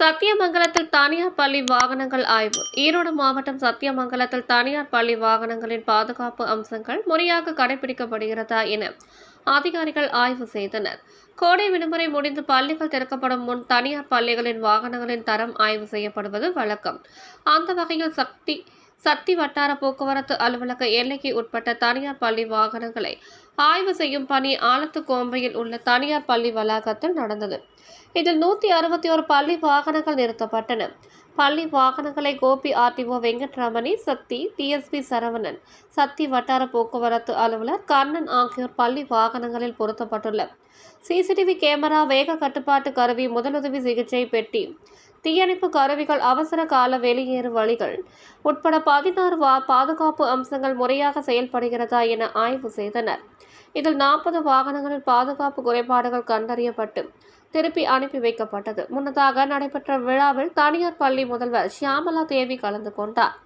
சத்தியமங்கலத்தில் தனியார் பள்ளி வாகனங்கள் ஆய்வு. ஈரோடு மாவட்டம் சத்தியமங்கலத்தில் தனியார் பள்ளி வாகனங்களின் பாதுகாப்பு அம்சங்கள் முறையாக கடைபிடிக்கப்படுகிறதா என அதிகாரிகள் ஆய்வு செய்தனர். கோடை விடுமுறை முடிந்து பள்ளிகள் திறக்கப்படும் முன் தனியார் பள்ளிகளின் வாகனங்களின் தரம் ஆய்வு செய்யப்படுவது வழக்கம். அந்த வகையில் சக்தி சக்தி வட்டார போக்குவரத்து அலுவலக எல்லைக்கு உட்பட்ட தனியார் பள்ளி வாகனங்களை ஆய்வு செய்யும் பணி ஆலத்துக்கோம்பையில் உள்ள தனியார் பள்ளி வளாகத்தில் நடந்தது. இதில் நூற்றி அறுபத்தி ஒரு பள்ளி வாகனங்கள் நிறுத்தப்பட்டன. பள்ளி வாகனங்களை கோபி ஆர்டிஓ வெங்கட்ரமணி சக்தி டிஎஸ்பி சரவணன் சக்தி வட்டார போக்குவரத்து அலுவலர் கண்ணன் ஆகியோர் பள்ளி வாகனங்களில் பொருத்தப்பட்டுள்ள. சிசிடிவி கேமரா வேக கட்டுப்பாட்டு கருவி முதலுதவி சிகிச்சை பெட்டி தீயணைப்பு கருவிகள் அவசர கால வெளியேறு வழிகள் உட்பட பதினாறு வா பாதுகாப்பு அம்சங்கள் முறையாக செயல்படுகிறதா என ஆய்வு செய்தனர். இதில் நாற்பது வாகனங்களில் பாதுகாப்பு குறைபாடுகள் கண்டறியப்பட்டு திருப்பி அனுப்பி வைக்கப்பட்டது. முன்னதாக நடைபெற்ற விழாவில் தனியார் பள்ளி முதல்வர் ஷியாமலா தேவி கலந்து கொண்டார்.